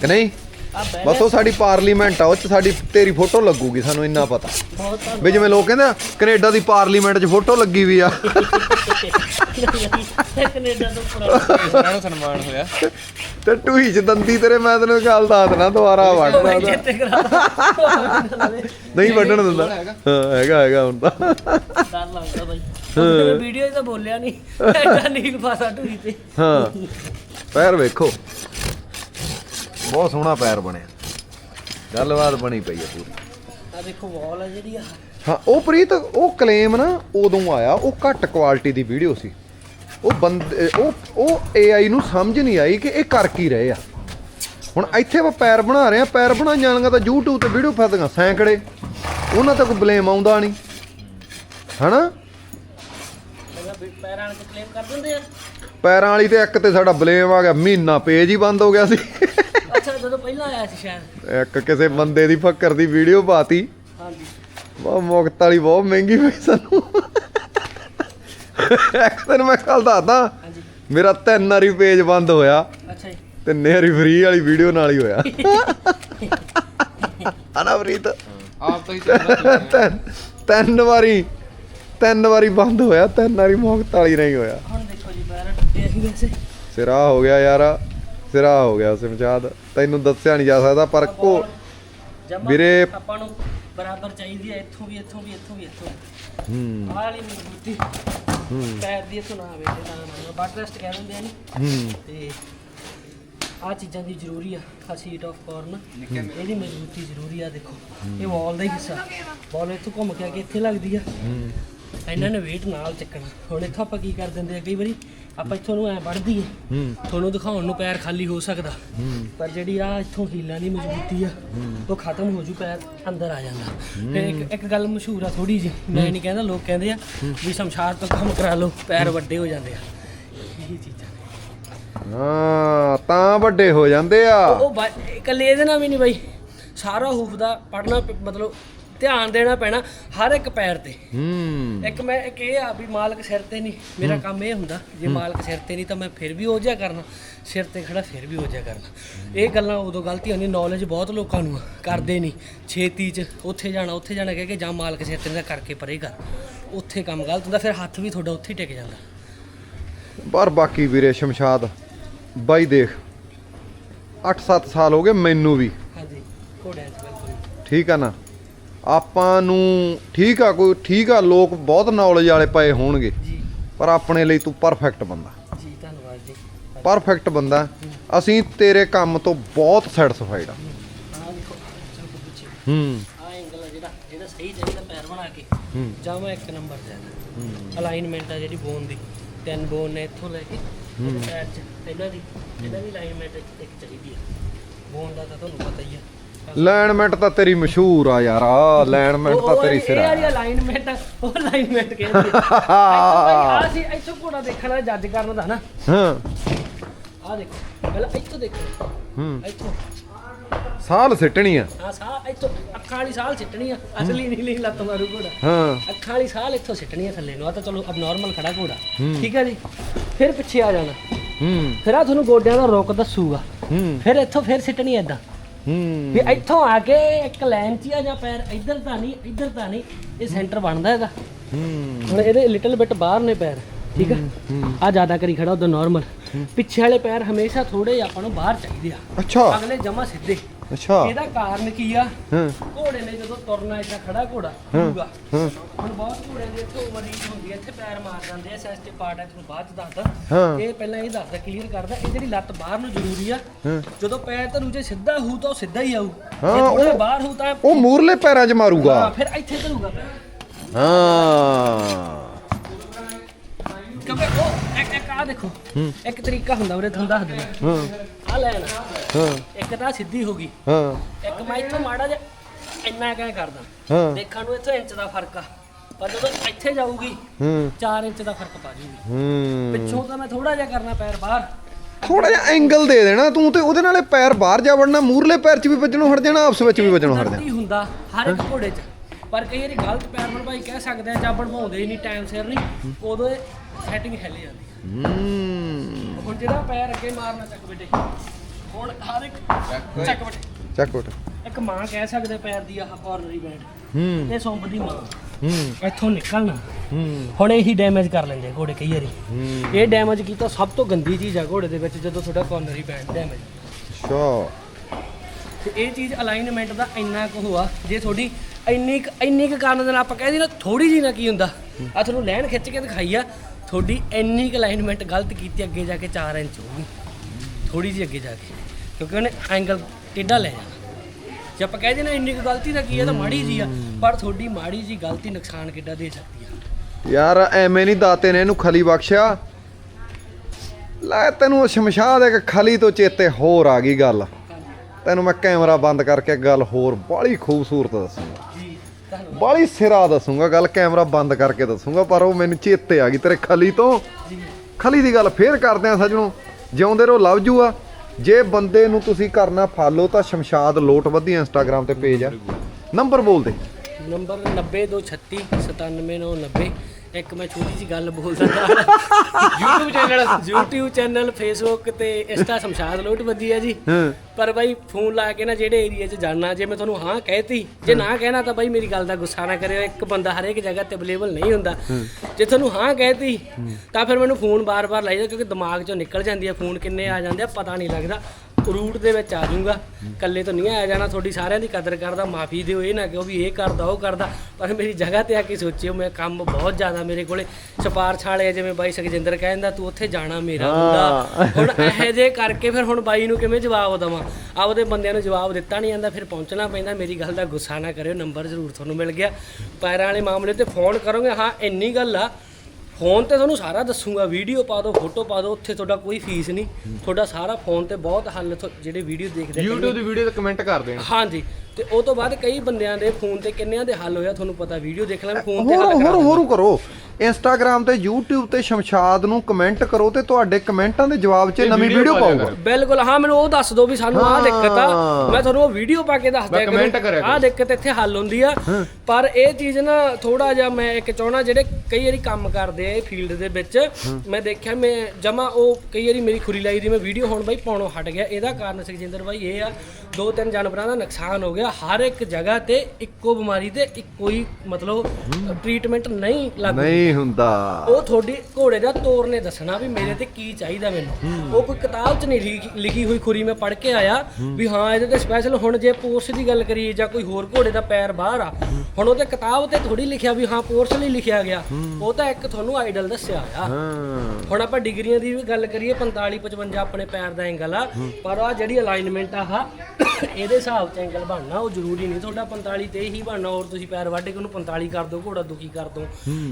Speaker 2: ਕਿ ਨਹੀਂ? ਬਸ ਉਹ ਸਾਡੀ ਪਾਰਲੀਮੈਂਟ ਆ ਉਹ 'ਚ ਸਾਡੀ ਤੇਰੀ ਫੋਟੋ ਲੱਗੂਗੀ ਸਾਨੂੰ ਇੰਨਾ ਪਤਾ। ਵੀ ਜਿਵੇਂ ਲੋਕ ਕਹਿੰਦੇ ਆ ਕੈਨੇਡਾ ਦੀ ਪਾਰਲੀਮੈਂਟ 'ਚ ਫੋਟੋ ਲੱਗੀ ਵੀ ਆ।
Speaker 1: ਕੈਨੇਡਾ ਤੋਂ ਪੁਰਾ
Speaker 3: ਉਹਨਾਂ ਨੂੰ ਸਨਮਾਨ ਹੋਇਆ?
Speaker 2: ਤੇ ਟੂਈ 'ਚ ਦੰਦੀ ਤੇਰੇ ਮੈਂ ਤੈਨੂੰ ਗੱਲ ਦੱਸ ਦੇਣਾ ਦੁਬਾਰਾ।
Speaker 1: ਚੇਤੇ ਕਰਾ
Speaker 2: ਨਹੀਂ ਵੱਢਣ ਦਿੰਦਾ। ਹਾਂ ਹੈਗਾ ਹੈਗਾ ਹੁਣ ਤਾਂ।
Speaker 1: ਡਰ ਲੱਗਦਾ ਬਾਈ। ਵੀਡੀਓ 'ਚ ਤਾਂ ਬੋਲਿਆ ਨਹੀਂ। ਐਡਾ ਨੀਲ ਪਾਸਾ ਢੂਈ ਤੇ।
Speaker 2: ਹਾਂ। ਪੈਰ ਵੇਖੋ। ਬਹੁਤ ਸੋਹਣਾ ਪੈਰ ਬਣਿਆ। ਗੱਲਬਾਤ ਬਣੀ ਪਈ ਆ ਪੂਰੀ।
Speaker 1: ਆ ਦੇਖੋ ਵਾਲ ਆ ਜਿਹੜੀ ਆ।
Speaker 2: ਹਾਂ ਉਹ ਪ੍ਰੀਤ ਉਹ ਕਲੇਮ ਨਾ ਉਦੋਂ ਆਇਆ ਉਹ ਘੱਟ ਕੁਆਲਿਟੀ ਦੀ ਵੀਡੀਓ ਸੀ। ਉਹ ਬੰਦੇ ਉਹ ਉਹ AI ਨੂੰ ਸਮਝ ਨਹੀਂ ਆਈ ਕਿ ਇਹ ਕਰ ਕੀ ਰਹੇ ਆ। ਹੁਣ ਇੱਥੇ ਆਪਾਂ ਪੈਰ ਬਣਾ ਰਹੇ ਆ ਪੈਰ ਬਣਾ ਜਾਣਗਾ ਤਾਂ YouTube ਤੇ ਵੀਡੀਓ ਫਸਦੀਆਂ ਸੈਂਕੜੇ। ਉਹਨਾਂ ਤੱਕ ਬਲੇਮ ਆਉਂਦਾ ਨਹੀਂ। ਹਨਾ?
Speaker 1: ਪੈਰਾਂ ਵਾਲੇ ਕਲੇਮ ਕਰ ਦਿੰਦੇ ਆ।
Speaker 2: ਪੈਰਾਂ ਵਾਲੀ ਤੇ ਇੱਕ ਤੇ ਸਾਡਾ ਬਲੇਮ ਆ ਗਿਆ ਮਹੀਨਾ ਪੇਜ ਹੀ ਬੰਦ ਹੋ ਗਿਆ ਸੀ।
Speaker 1: ਅੱਛਾ ਜਦੋਂ ਪਹਿਲਾਂ ਆਇਆ ਸੀ ਸ਼ਾਇਦ।
Speaker 2: ਇੱਕ ਕਿਸੇ ਬੰਦੇ ਦੀ ਫੱਕਰ ਦੀ ਵੀਡੀਓ ਪਾਤੀ।
Speaker 1: ਹਾਂਜੀ।
Speaker 2: ਬਹੁਤ ਮੁਕਤ ਵਾਲੀ ਬਹੁਤ ਮਹਿੰਗੀ ਪਈ ਸਾਨੂੰ। ਇੱਕ ਦਿਨ ਮੈਂ ਕੱਲ ਦੱਸਦਾ
Speaker 1: ਹਾਂਜੀ।
Speaker 2: ਮੇਰਾ ਤਿੰਨ ਵਾਰੀ ਪੇਜ ਬੰਦ ਹੋਇਆ
Speaker 1: ਅੱਛਾ ਜੀ।
Speaker 2: ਤਿੰਨੇ ਵਾਰੀ ਫ੍ਰੀ ਵਾਲੀ ਵੀਡੀਓ ਨਾਲ ਹੀ ਹੋਇਆ। ਆਨਾ ਪ੍ਰੀਤ?
Speaker 3: ਆਪ ਤਾਂ ਹੀ ਚੱਲਦਾ
Speaker 2: ਤਿੰਨ ਤਿੰਨ ਵਾਰੀ ਤਿੰਨ ਵਾਰੀ ਬੰਦ ਹੋਇਆ ਤਿੰਨ ਵਾਰੀ ਮੁਕਤ ਵਾਲੀ ਨਹੀਂ ਹੋਇਆ।
Speaker 1: ਹੁਣ ਦੇਖੋ ਜੀ ਪੈਰ ਟੁੱਟਿਆ ਸੀ ਵੈਸੇ।
Speaker 2: ਸਿਰਾ ਹੋ ਗਿਆ ਯਾਰ ਸਿਰਾ ਹੋ ਗਿਆ ਸਿਮਚਾਦ ਤੈਨੂੰ ਦੱਸਿਆ ਨਹੀਂ ਜਾ ਸਕਦਾ ਪਰ ਕੋ
Speaker 1: ਜਮਾਂ
Speaker 2: ਵੀਰੇ-
Speaker 1: ਆਪਾਂ ਨੂੰ ਬਰਾਬਰ ਚਾਹੀਦੀ ਹੈ ਇੱਥੋਂ ਵੀ ਇੱਥੋਂ ਵੀ ਇੱਥੋਂ ਵੀ ਇੱਥੋਂ।
Speaker 2: ਹੂੰ।
Speaker 1: ਆਹ ਵਾਲੀ ਮਜ਼ਬੂਤੀ ਪੈਰ ਦੀ ਇੱਥੋਂ ਨਾ ਆਵੇ ਤੇ ਨਾ ਨਾ। ਬੱਟ ਰੈਸਟ ਕਹਿ ਦਿੰਦੇ ਆ ਨੀ।
Speaker 2: ਹੂੰ।
Speaker 1: ਤੇ ਆ ਚੀਜ਼ਾਂ ਦੀ ਜ਼ਰੂਰੀ ਆ ਆ ਸੀਟ ਆਫ ਕਾਰਨ ਇਹਦੀ ਮਜ਼ਬੂਤੀ ਜ਼ਰੂਰੀ ਆ ਦੇਖੋ। ਇਹ ਵਾਲ ਦਾ ਹੀ ਹਿੱਸਾ। ਵਾਲ ਇੱਥੋਂ ਘੁੰਮ ਕੇ ਆ ਕੇ ਇੱਥੇ ਲੱਗਦੀ ਆ। ਇਹਨਾਂ ਨੇ weight ਨਾਲ ਚੱਕਣਾ। ਹੁਣ ਇੱਥੋਂ ਆਪਾਂ ਕੀ ਕਰ ਦਿੰਦੇ ਆ ਕਈ ਵਾਰੀ ਆਪਾਂ ਇੱਥੋਂ ਨੂੰ ਐ ਵੜਦੀ ਏ
Speaker 2: ਹੂੰ।
Speaker 1: ਤੁਹਾਨੂੰ ਦਿਖਾਉਣ ਨੂੰ ਪੈਰ ਖਾਲੀ ਹੋ ਸਕਦਾ। ਪਰ ਜਿਹੜੀ ਆ ਇੱਥੋਂ ਹੀਲਾਂ ਦੀ ਮਜ਼ਬੂਤੀ ਆ ਉਹ ਖਤਮ ਹੋ ਜੂ ਪੈਰ ਅੰਦਰ ਆ ਜਾਂਦਾ। ਫਿਰ ਇੱਕ ਇੱਕ ਗੱਲ ਮਸ਼ਹੂਰ ਆ ਥੋੜੀ ਜੀ ਮੈਂ ਨਹੀਂ ਕਹਿੰਦਾ ਲੋਕ ਕਹਿੰਦੇ ਆ ਵੀ ਸ਼ਮਸ਼ਾਰ ਤੋਂ ਕੰਮ ਕਰਾ ਲਓ ਪੈਰ ਵੱਡੇ ਹੋ ਜਾਂਦੇ ਆ। ਇਹ ਚੀਜ਼ਾਂ।
Speaker 2: ਹਾਂ ਤਾਂ ਵੱਡੇ ਹੋ ਜਾਂਦੇ ਆ।
Speaker 1: ਉਹ ਇਕੱਲੇ ਇਹਦੇ ਨਾਲ ਵੀ ਨਹੀਂ ਬਾਈ। ਸਾਰਾ ਹੂਫ ਦਾ ਪੜਨਾ ਮਤਲਬ ਧਿਆਨ ਦੇਣਾ ਪੈਣਾ ਹਰ ਇੱਕ ਪੈਰ ਤੇ।
Speaker 2: ਹੂੰ।
Speaker 1: ਇੱਕ ਮੈਂ ਇੱਕ ਇਹ ਆ ਵੀ ਮਾਲਕ ਸਿਰ ਤੇ ਨਹੀਂ ਮੇਰਾ ਕੰਮ ਇਹ ਹੁੰਦਾ ਜੇ ਮਾਲਕ ਸਿਰ ਤੇ ਨਹੀਂ ਤਾਂ ਮੈਂ ਫਿਰ ਵੀ ਉਹ ਜਿਹਾ ਕਰਨਾ ਸਿਰ ਤੇ ਖੜਾ ਫਿਰ ਵੀ ਉਹ ਜਿਹਾ ਕਰਨਾ। ਇਹ ਗੱਲਾਂ ਉਦੋਂ ਗਲਤੀ ਹੁੰਦੀ ਨੌਲੇਜ ਬਹੁਤ ਲੋਕਾਂ ਨੂੰ ਆ ਕਰਦੇ ਨਹੀਂ। ਛੇਤੀ ਚ ਉੱਥੇ ਜਾਣਾ ਉੱਥੇ ਜਾਣਾ ਕਹਿ ਕੇ ਜਾਂ ਮਾਲਕ ਸਿਰ ਤੇ ਨਹੀਂ ਤਾਂ ਕਰਕੇ ਪਰੇ ਕਰ। ਉੱਥੇ ਕੰਮ ਗਲਤ ਹੁੰਦਾ ਫਿਰ ਹੱਥ ਵੀ ਤੁਹਾਡਾ ਉੱਥੇ ਹੀ ਟਿਕ ਜਾਂਦਾ।
Speaker 2: ਪਰ ਬਾਕੀ ਵੀਰੇ ਸ਼ਮਸ਼ਾਦ ਬਾਈ ਦੇਖ 8-7 ਸਾਲ ਹੋ ਗਏ ਮੈਨੂੰ ਵੀ।
Speaker 1: ਹਾਂਜੀ ਘੋੜਿਆਂ 'ਚ ਬਿਲਕੁਲ।
Speaker 2: ਠੀਕ ਆ ਨਾ? ਆਪਾਂ ਨੂੰ ਠੀਕ ਆ ਕੋਈ ਠੀਕ ਆ ਲੋਕ ਬਹੁਤ ਨੌਲੇਜ ਵਾਲੇ ਪਏ ਹੋਣਗੇ।
Speaker 1: ਜੀ।
Speaker 2: ਪਰ ਆਪਣੇ ਲਈ ਤੂੰ ਪਰਫੈਕਟ ਬੰਦਾ।
Speaker 1: ਜੀ ਧੰਨਵਾਦ ਜੀ।
Speaker 2: ਪਰਫੈਕਟ ਬੰਦਾ। ਅਸੀਂ ਤੇਰੇ ਕੰਮ ਤੋਂ ਬਹੁਤ ਸੈਟੀਸਫਾਈਡ ਆ।
Speaker 1: ਆਹ ਦੇਖੋ ਚਲੋ ਪਿੱਛੇ।
Speaker 2: ਹੂੰ।
Speaker 1: ਆ ਐਂਗਲ ਆ ਜਿਹੜਾ ਜਿਹੜਾ ਸਹੀ ਚਾਹੀਦਾ ਪੈਰ ਬਣਾ ਕੇ
Speaker 2: ਹੂੰ।
Speaker 1: ਜਾਵਾਂ ਇੱਕ ਨੰਬਰ ਤੇ ਅਲਾਈਨਮੈਂਟ ਆ ਜਿਹੜੀ ਬੋਨ ਦੀ। ਤਿੰਨ ਬੋਨ ਨੇ ਇੱਥੋਂ ਲੈ ਕੇ ਇਹਦੇ ਪੈਰ 'ਚ ਇਹਨਾਂ ਦੀ ਇਹਨਾਂ ਦੀ ਅਲਾਈਨਮੈਂਟ ਇੱਕ ਚਾਹੀਦੀ ਹੈ ਬੋਨ ਦਾ ਤਾਂ ਤੁਹਾਨੂੰ ਪਤਾ ਹੀ ਆ।
Speaker 2: ਲਾਈਨਮੈਂਟ ਤਾਂ ਤੇਰੀ ਮਸ਼ਹੂਰ ਆ ਯਾਰ ਆ ਲਾਈਨਮੈਂਟ ਤਾਂ ਤੇਰੀ
Speaker 1: ਇਹ
Speaker 2: ਸਿਰਾ
Speaker 1: ਵਾਲੀ ਅਲਾਈਨਮੈਂਟ ਉਹ ਅਲਾਈਨਮੈਂਟ ਕਹਿੰਦੇ ਆ। ਆ ਸੀ ਇੱਥੋਂ ਘੋੜਾ ਦੇਖਣਾ ਜੱਜ ਕਰਨ ਦਾ ਨਾ।
Speaker 2: ਹਾਂ।
Speaker 1: ਆ ਦੇਖੋ ਪਹਿਲਾਂ ਇੱਥੋਂ ਦੇਖੋ।
Speaker 2: ਹੂੰ।
Speaker 1: ਇੱਥੋਂ।
Speaker 2: ਸਾਲ ਸਿੱਟਣੀ ਆ।
Speaker 1: ਆ ਸਾਹ ਇੱਥੋਂ ਅੱਖਾਂ ਵਾਲੀ ਸਾਲ ਸਿੱਟਣੀ ਆ। ਅਸਲੀ ਨਹੀਂ ਲਈ ਲੱਤ ਮਾਰੂ ਘੋੜਾ।
Speaker 2: ਹਾਂ।
Speaker 1: ਅੱਖਾਂ ਵਾਲੀ ਸਾਲ ਇੱਥੋਂ ਸਿੱਟਣੀ ਆ ਥੱਲੇ ਨੂੰ। ਆ ਤਾਂ ਚਲੋ ਅਬ ਨਾਰਮਲ ਖੜਾ ਘੋੜਾ। ਠੀਕ ਹੈ ਜੀ? ਫਿਰ ਪਿੱਛੇ ਆ ਜਾਣਾ।
Speaker 2: ਹੂੰ।
Speaker 1: ਫਿਰ ਆ ਤੁਹਾਨੂੰ ਗੋਡਿਆਂ ਦਾ ਰੁਕ ਦੱਸੂਗਾ।
Speaker 2: ਹੂੰ।
Speaker 1: ਫਿਰ ਇੱਥੋਂ ਫਿਰ ਸਿੱਟਣੀ
Speaker 2: ਹੂੰ
Speaker 1: ਵੀ ਇੱਥੋਂ ਆ ਕੇ ਇੱਕ ਲਾਈਨ 'ਚ ਆ ਜਾਂ ਪੈਰ ਇੱਧਰ ਤਾਂ ਨਹੀਂ ਇੱਧਰ ਤਾਂ ਨਹੀਂ ਇਹ ਸੈਂਟਰ ਬਣਦਾ ਹੈਗਾ।
Speaker 2: ਹੂੰ।
Speaker 1: ਹੁਣ ਇਹਦੇ ਲਿਟਲ ਬਿਟ ਬਾਹਰ ਨੇ ਪੈਰ ਠੀਕ ਆ? ਆ ਜ਼ਿਆਦਾ ਕਰੀ ਖੜਾ ਉਦੋਂ ਨਾਰਮਲ ਪਿੱਛੇ ਵਾਲੇ ਪੈਰ ਹਮੇਸ਼ਾ ਥੋੜੇ ਆਪਾਂ ਨੂੰ ਬਾਹਰ ਚਾਹੀਦੇ ਆ।
Speaker 2: ਅੱਛਾ।
Speaker 1: ਅਗਲੇ ਜਮਾ ਸਿੱਧੇ।
Speaker 2: ਅੱਛਾ।
Speaker 1: ਇਹਦਾ ਕਾਰਨ ਕੀ ਆ?
Speaker 2: ਹਾਂ।
Speaker 1: ਘੋੜੇ ਨੇ ਜਦੋਂ ਤੁਰਨਾ ਇੱਦਾਂ ਖੜਾ ਘੋੜਾ। ਹੋਊਗਾ। ਹੁਣ ਬਹੁਤ ਘੋੜਿਆਂ ਦੇ ਇੱਥੇ ਓਵਰਰੀਚ ਹੁੰਦੀ ਹੈ ਇੱਥੇ ਪੈਰ ਮਾਰ ਜਾਂਦੇ ਆ ਸੈਂਸਿਟਿਵ ਪਾਰਟ ਹੈ ਤੁਹਾਨੂੰ ਬਾਅਦ ਚ ਦੱਸਦਾ। ਇਹ ਪਹਿਲਾਂ ਇਹ ਦੱਸਦਾ ਕਲੀਅਰ ਕਰਦਾ ਇਹ ਜਿਹੜੀ ਲੱਤ ਬਾਹਰ ਨੂੰ ਜ਼ਰੂਰੀ ਆ। ਜਦੋਂ ਪੈਰ ਤੁਹਾਨੂੰ ਜੇ ਸਿੱਧਾ ਹੋਊ ਤਾਂ ਉਹ ਸਿੱਧਾ ਹੀ ਆਊ।
Speaker 2: ਹਾਂ, ਉਹ-
Speaker 1: ਬਾਹਰ ਹੋਊ ਤਾਂ
Speaker 2: ਉਹ ਮੂਰਲੇ ਪੈਰਾਂ 'ਚ ਮਾਰੂਗਾ।
Speaker 1: ਹਾਂ, ਫਿਰ ਇੱਥੇ ਧਰੂਗਾ।
Speaker 2: ਹਾਂ।
Speaker 1: ਕਿਉਂਕਿ ਉਹ ਆ ਦੇਖੋ ਇੱਕ ਤਰੀਕਾ ਹੁੰਦਾ ਉਹਦੇ ਤੁਹਾਨੂੰ ਦੱਸ ਦਿੰਦਾ।
Speaker 2: ਹਾਂ
Speaker 1: ਆ ਲੈਣਾ
Speaker 2: ਹਾਂ
Speaker 1: ਇੱਕ ਤਾਂ ਸਿੱਧੀ ਹੋ ਗਈ।
Speaker 2: ਹਾਂ
Speaker 1: ਇੱਕ ਮੈਂ ਇੱਥੋਂ ਮਾੜਾ ਜਿਹਾ ਇੰਨਾ ਕਹਿ ਕਰਦਾ।
Speaker 2: ਹਾਂ
Speaker 1: ਦੇਖਣ ਨੂੰ ਇੱਥੇ ਇੰਚ ਦਾ ਫ਼ਰਕ ਆ ਪਰ ਜਦੋਂ ਇੱਥੇ ਜਾਊਗੀ
Speaker 2: ਹੂੰ
Speaker 1: 4 ਇੰਚ ਦਾ ਫ਼ਰਕ ਪਾ ਜੂਗੀ।
Speaker 2: ਹੂੰ
Speaker 1: ਪਿੱਛੋਂ ਤਾਂ ਮੈਂ ਥੋੜਾ ਜਿਹਾ ਕਰਨਾ ਪੈਰ ਬਾਹਰ।
Speaker 2: ਥੋੜਾ ਜਿਹਾ ਐਂਗਲ ਦੇ ਦੇਣਾ ਤੂੰ ਤੇ ਉਹਦੇ ਨਾਲੇ ਪੈਰ ਬਾਹਰ ਜਾ ਵੜਨਾ ਮੂਰਲੇ ਪੈਰ 'ਚ ਵੀ ਵੱਜਣੋਂ ਹਟ ਜਾਣਾ ਆਪਸ ਵਿੱਚ ਵੀ ਵੱਜਣੋਂ ਹਟ ਜਾਣਾ।
Speaker 1: ਹੁੰਦਾ ਹਰ ਇੱਕ ਘੋੜੇ 'ਚ। ਪਰ ਕਈ ਵਾਰੀ ਗਲਤ ਪੈਰ ਬਣਵਾਈ ਕਹਿ ਸਕਦੇ ਆ ਜਾਂ ਬਣਵਾਉਂਦੇ ਹੀ ਨਹੀਂ ਟਾਈਮ ਸਿਰ ਨਹੀਂ। ਉਦੋਂ ਸੈਟਿੰਗ ਹਿੱਲ ਜਾਂਦੀ।
Speaker 2: ਹੂੰ।
Speaker 1: ਹੁਣ ਜਿਹੜਾ ਪੈਰ ਅੱਗੇ ਮਾਰਨਾ ਚੱਕ ਬੇਟੇ। ਹੁਣ ਹਰ ਇੱਕ ਚੱਕ ਬੇਟੇ।
Speaker 2: ਚੱਕ ਬਟ।
Speaker 1: ਇੱਕ ਮਾਂ ਕਹਿ ਸਕਦੇ ਪੈਰ ਦੀ ਆਹ ਕਾਰਨਰੀ ਬੈਂਡ
Speaker 2: ਹੂੰ।
Speaker 1: ਇਹ ਸੌਂਪ ਦੀ ਮਾਂ।
Speaker 2: ਹੂੰ।
Speaker 1: ਇੱਥੋਂ ਨਿਕਲਣਾ।
Speaker 2: ਹੂੰ।
Speaker 1: ਹੁਣ ਇਹੀ ਡੈਮੇਜ ਕਰ ਲੈਂਦੇ ਆ ਘੋੜੇ ਕਈ ਵਾਰੀ।
Speaker 2: ਹੂੰ।
Speaker 1: ਇਹ ਡੈਮੇਜ ਕੀਤਾ ਸਭ ਤੋਂ ਗੰਦੀ ਚੀਜ਼ ਆ ਘੋੜੇ ਦੇ ਵਿੱਚ ਜਦੋਂ ਤੁਹਾਡਾ ਕਾਰਨਰੀ ਬੈਂਡ ਡੈਮੇਜ
Speaker 2: ਅੱਛਾ।
Speaker 1: ਤੇ ਇਹ ਚੀਜ਼ ਅਲਾਈਨਮੈਂਟ ਦਾ ਇੰਨਾ ਕੁ ਹੋਆ ਜੇ ਤੁਹਾਡੀ ਇੰਨੀ ਕੁ ਇੰਨੀ ਕੁ ਕਰਨ ਦੇ ਨਾਲ ਆਪਾਂ ਕਹਿੰਦੇ ਨਾ ਥੋੜੀ ਜੀ ਨਾ ਕੀ ਹੁੰਦਾ। ਆ ਤੁਹਾਨੂੰ ਲੈਣ ਖਿੱਚ ਕੇ ਦਿਖਾਈ ਆ ਤੁਹਾਡੀ ਇੰਨੀ ਕੁ ਅਲਾਈਨਮੈਂਟ ਗਲਤ ਕੀਤੀ ਅੱਗੇ ਜਾ ਕੇ 4 ਇੰਚ ਹੋਊਗੀ। ਥੋੜੀ ਜੀ ਅੱਗੇ ਜਾ ਕੇ। ਕਿਉਂਕਿ ਉਹਨੇ ਐਂਗਲ ਟੇਢਾ ਲੈ ਜਾਣਾ। ਜੇ ਆਪਾਂ ਕਹਿੰਦੇ ਨਾ ਇੰਨੀ ਕੁ ਗਲਤੀ ਦਾ ਕੀ ਹੈ ਤਾਂ ਮਾੜੀ ਜੀ ਆ। ਪਰ ਤੁਹਾਡੀ ਮਾੜੀ ਜੀ ਗਲਤੀ ਨੁਕਸਾਨ ਕਿੱਡਾ ਦੇ ਸਕਦੀ ਆ।
Speaker 2: ਯਾਰ ਐਵੇਂ ਨਹੀਂ ਦਾਤੇ ਨੇ ਇਹਨੂੰ ਖਲੀ ਬਖਸ਼ਿਆ। ਲੈ ਤੈਨੂੰ ਸ਼ਮਸ਼ਾਦ ਇੱਕ ਖਲੀ ਤੋਂ ਚੇਤੇ ਹੋਰ ਆ ਗਈ ਗੱਲ। ਤੈਨੂੰ ਮੈਂ ਕੈਮਰਾ ਬੰਦ ਕਰਕੇ ਗੱਲ ਹੋਰ ਬਾਹਲੀ ਖੂਬਸੂਰਤ ਦੱਸੂਗਾ।
Speaker 1: ਜੀ।
Speaker 2: ਬਾਹਲੀ ਸਿਰਾ ਦੱਸੂਗਾ ਗੱਲ ਕੈਮਰਾ ਬੰਦ ਕਰਕੇ ਦੱਸੂਗਾ ਪਰ ਉਹ ਮੈਨੂੰ ਚੇਤੇ ਆ ਗਈ ਤੇਰੇ ਖਲੀ ਤੋਂ।
Speaker 1: ਜੀ।
Speaker 2: ਖਲੀ ਦੀ ਗੱਲ ਫੇਰ ਕਰਦੇ ਆ ਸਜਣੋ ਜਿਉਂਦੇ ਰਹੋ ਲਵ ਯੂ ਆ। ਜੇ ਬੰਦੇ ਨੂੰ ਤੁਸੀਂ ਕਰਨਾ ਫਾਲੋ ਤਾਂ ਸ਼ਮਸ਼ਾਦ ਲੋਟ ਵਧੀ ਇੰਸਟਾਗ੍ਰam ਤੇ ਪੇਜ ਆ। ਨੰਬਰ ਬੋਲ ਦੇ।
Speaker 1: ਨੰਬਰ 90236 97990 ਇੱਕ ਮੈਂ ਛੋਟੀ ਜੀ ਗੱਲ ਬੋਲਦਾ ਨਾਲ
Speaker 3: YouTube channel
Speaker 1: YouTube channel Facebook ਤੇ ਇੰਸਟਾ ਸ਼ਮਸ਼ਾਦ ਲੋਟ ਹੈ ਜੀ।
Speaker 2: ਹਾਂ।
Speaker 1: ਪਰ ਬਾਈ ਫੋਨ ਲਾ ਕੇ ਨਾ ਜਿਹੜੇ ਏਰੀਆ 'ਚ ਜਾਣਾ ਜੇ ਮੈਂ ਤੁਹਾਨੂੰ ਹਾਂ ਕਹਿਤੀ ਜੇ ਨਾ ਕਹਿਣਾ ਤਾਂ ਬਾਈ ਮੇਰੀ ਗੱਲ ਦਾ ਗੁੱਸਾ ਨਾ ਕਰਿਓ ਇੱਕ ਬੰਦਾ ਹਰੇਕ ਜਗ੍ਹਾ ਤੇ ਅਵੇਲੇਬਲ ਨਹੀਂ ਹੁੰਦਾ। ਜੇ ਤੁਹਾਨੂੰ ਹਾਂ ਕਹਿਤੀ ਤਾਂ ਫਿਰ ਮੈਨੂੰ ਫੋਨ ਬਾਰ-ਬਾਰ ਲਾਈ ਜਾ ਕਿਉਂਕਿ ਦਿਮਾਗ 'ਚੋਂ ਨਿਕਲ ਜਾਂਦੀ ਹੈ ਫੋਨ ਕਿੰਨੇ ਆ ਜਾਂਦੇ ਆ ਪਤਾ ਨਹੀਂ ਲੱਗਦਾ। ਰੂਟ ਦੇ ਵਿੱਚ ਆ ਜਾਊਗਾ। ਇਕੱਲੇ ਤੋਂ ਨਹੀਂ ਆਇਆ ਜਾਣਾ ਤੁਹਾਡੀ ਸਾਰਿਆਂ ਦੀ ਕਦਰ ਕਰਦਾ ਮਾਫੀ ਦਿਓ ਇਹ ਨਾ ਕਿ ਉਹ ਵੀ ਇਹ ਕਰਦਾ ਉਹ ਕਰਦਾ। ਪਰ ਮੇਰੀ ਜਗ੍ਹਾ ਤੇ ਆ ਕੇ ਸੋਚਿਓ ਮੈਂ ਕੰਮ ਬਹੁਤ ਜ਼ਿਆਦਾ ਮੇਰੇ ਕੋਲੇ। ਸਿਫਾਰਸ਼ ਵਾਲੇ ਆ, ਜਿਵੇਂ ਬਾਈ ਸੁਖਜਿੰਦਰ ਕਹਿੰਦਾ ਤੂੰ ਉੱਥੇ ਜਾਣਾ ਮੇਰਾ ਮੁੰਡਾ। ਹੁਣ ਇਹੋ ਜੇ ਕਰਕੇ ਫਿਰ ਹੁਣ ਬਾਈ ਨੂੰ ਕਿਵੇਂ ਜਵਾਬ ਦਵਾਂ? ਆਪਦੇ ਬੰਦਿਆਂ ਨੂੰ ਜਵਾਬ ਦਿੱਤਾ ਨਹੀਂ ਜਾਂਦਾ ਫਿਰ ਪਹੁੰਚਣਾ ਪੈਂਦਾ। ਮੇਰੀ ਗੱਲ ਦਾ ਗੁੱਸਾ ਨਾ ਕਰਿਓ ਨੰਬਰ ਜ਼ਰੂਰ ਤੁਹਾਨੂੰ ਮਿਲ ਗਿਆ। ਪੈਰਾਂ ਵਾਲੇ ਮਾਮਲੇ ਤੇ ਫੋਨ ਕਰੋਗੇ ਹਾਂ ਇੰਨੀ ਗੱਲ ਆ। ਫੋਨ ਤੇ ਤੁਹਾਨੂੰ ਸਾਰਾ ਦੱਸੂਗਾ ਵੀਡੀਓ ਪਾ ਦਿਓ ਫੋਟੋ ਪਾ ਦਿਓ ਉੱਥੇ ਤੁਹਾਡਾ ਕੋਈ ਫੀਸ ਨਹੀਂ। ਤੁਹਾਡਾ ਸਾਰਾ ਫੋਨ ਤੇ ਬਹੁਤ ਹੱਲ ਥੋ- ਜਿਹੜੇ ਵੀਡੀਓ ਦੇਖਦੇ ਆ,
Speaker 3: YouTube ਦੀ ਵੀਡੀਓ ਤੇ ਕਮੈਂਟ ਕਰ ਦੇਣ।
Speaker 1: ਹਾਂਜੀ ਤੇ ਉਹ ਤੋਂ ਬਾਅਦ ਕਈ ਬੰਦਿਆਂ ਦੇ ਫੋਨ ਤੇ ਕਿੰਨਿਆਂ ਦੇ ਹੱਲ ਹੋਇਆ ਤੁਹਾਨੂੰ ਪਤਾ ਵੀਡੀਓ ਦੇਖ ਲੈਣ ਫੋਨ ਤੇ
Speaker 2: ਹੋਰ
Speaker 1: ਹੱਲ
Speaker 2: ਹੋਰ ਹੋਰ ਕਰੋ। ਇੰਸਟਾਗ੍ਰam ਤੇ YouTube ਤੇ ਸ਼ਮਸ਼ਾਦ ਨੂੰ ਕਮੈਂਟ ਕਰੋ ਤੇ ਤੁਹਾਡੇ ਕਮੈਂਟਾਂ ਦੇ ਜਵਾਬ 'ਚ ਨਵੀਂ ਵੀਡੀਓ ਪਾਊਗਾ
Speaker 1: ਬਿਲਕੁਲ ਹਾਂ ਮੈਨੂੰ ਉਹ ਦੱਸ ਦਿਓ ਵੀ ਸਾਨੂੰ ਆਹ ਦਿੱਕਤ ਆ। ਮੈਂ ਤੁਹਾਨੂੰ ਉਹ ਵੀਡੀਓ ਪਾ ਕੇ ਦੱਸ ਦਿਆ
Speaker 3: ਕਰਿਆ
Speaker 1: ਆਹ ਦਿੱਕਤ ਇੱਥੇ ਹੱਲ ਹੁੰਦੀ ਆ। ਪਰ ਇਹ ਚੀਜ਼ ਨਾ ਥੋੜਾ ਜਿਹਾ ਮੈਂ ਇੱਕ ਚਾਹਣਾ ਜਿਹੜੇ ਕਈ ਵਾਰੀ ਕੰਮ ਕਰਦੇ ਆ ਇਹ ਫੀਲਡ ਦੇ ਵਿੱਚ ਮੈਂ ਦੇਖਿਆ ਮੈਂ ਜਮਾ ਉਹ ਕਈ ਵਾਰੀ ਮੇਰੀ ਖੁਰੀ ਲਾਈ ਦੀ ਮੈਂ ਵੀਡੀਓ ਹੁਣ ਬਾਈ ਪਾਉਣੋਂ ਹਟ ਗਿਆ। ਇਹਦਾ ਕਾਰਨ ਸੁਖਜਿੰਦਰ ਬਾਈ ਇਹ ਆ ਦੋ ਤਿੰਨ ਜਾਨਵਰਾਂ ਦਾ ਨੁਕਸਾਨ ਹੋ ਗਿਆ। ਹਰ ਇੱਕ ਜਗ੍ਹਾ ਤੇ ਇੱਕੋ ਬਿਮਾਰੀ ਤੇ ਇੱਕੋ ਹੀ ਮਤਲਬ ਟ੍ਰੀਟਮੈਂਟ ਨਹੀਂ ਲੱਗਦਾ
Speaker 2: ਨਹੀਂ ਹੁੰਦਾ।
Speaker 1: ਉਹ ਤੁਹਾਡੀ ਘੋੜੇ ਦਾ ਤੋਰ ਨੇ ਦੱਸਣਾ ਵੀ ਮੇਰੇ ਤੇ ਕੀ ਚਾਹੀਦਾ ਮੈਨੂੰ। ਉਹ ਕੋਈ ਕਿਤਾਬ 'ਚ ਨਹੀਂ ਲਿਖੀ- ਲਿਖੀ ਹੋਈ ਖੁਰੀ ਮੈਂ ਪੜ੍ਹ ਕੇ ਆਇਆ ਵੀ ਹਾਂ ਇਹਦੇ ਤੇ ਸਪੈਸ਼ਲ ਹੁਣ ਜੇ ਪੋਰਸ ਦੀ ਗੱਲ ਕਰੀਏ ਜਾਂ ਕੋਈ ਹੋਰ ਘੋੜੇ ਦਾ ਪੈਰ ਬਾਹਰ ਆ ਹੁਣ ਉਹ ਤੇ ਕਿਤਾਬ ਤੇ ਥੋੜੀ ਲਿਖਿਆ ਵੀ ਹਾਂ ਪੋਰਸ ਲਈ ਲਿਖਿਆ ਗਿਆ। ਉਹ ਤਾਂ ਇੱਕ ਤੁਹਾਨੂੰ ਆਈਡਲ ਦੱਸਿਆ ਆ।
Speaker 2: ਹਾਂ।
Speaker 1: ਹੁਣ ਆਪਾਂ ਡਿਗਰੀਆਂ ਦੀ ਵੀ ਗੱਲ ਕਰੀਏ 45 55 ਆਪਣੇ ਪੈਰ ਦਾ ਐਂਗਲ ਆ। ਪਰ ਆ ਜਿਹੜੀ ਅਲਾਈਨਮੈਂਟ ਆ ਆਹ, ਇਹਦੇ ਹਿਸਾਬ 'ਚ ਐਂਗਲ ਬਣਨਾ ਉਹ ਜ਼ਰੂਰੀ ਨਹੀਂ। ਤੁਹਾਡਾ 45 ਤੇ ਹੀ ਬਣਨਾ ਔਰ ਤੁਸੀਂ ਪੈਰ ਵੱਢ ਕੇ ਉਹਨੂੰ 45 ਕਰ ਦਿਓ ਘੋੜਾ ਦੁਖੀ ਕਰ ਦਿਓ।